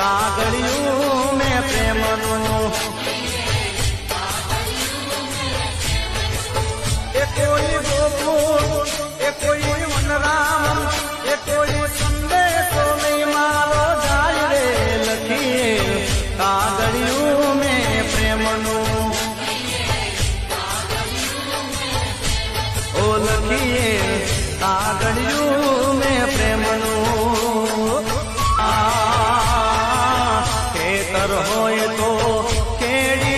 કાગળિયું મેં પ્રેમનું એ કોઈ ગોકુળ એ કોઈ વનરામ એ કોઈ સંદેશો મેં મારો જાય કાગળિયું મેં પ્રેમનું ઓ લખીએ કાગળિયું નર હોય તો કેળી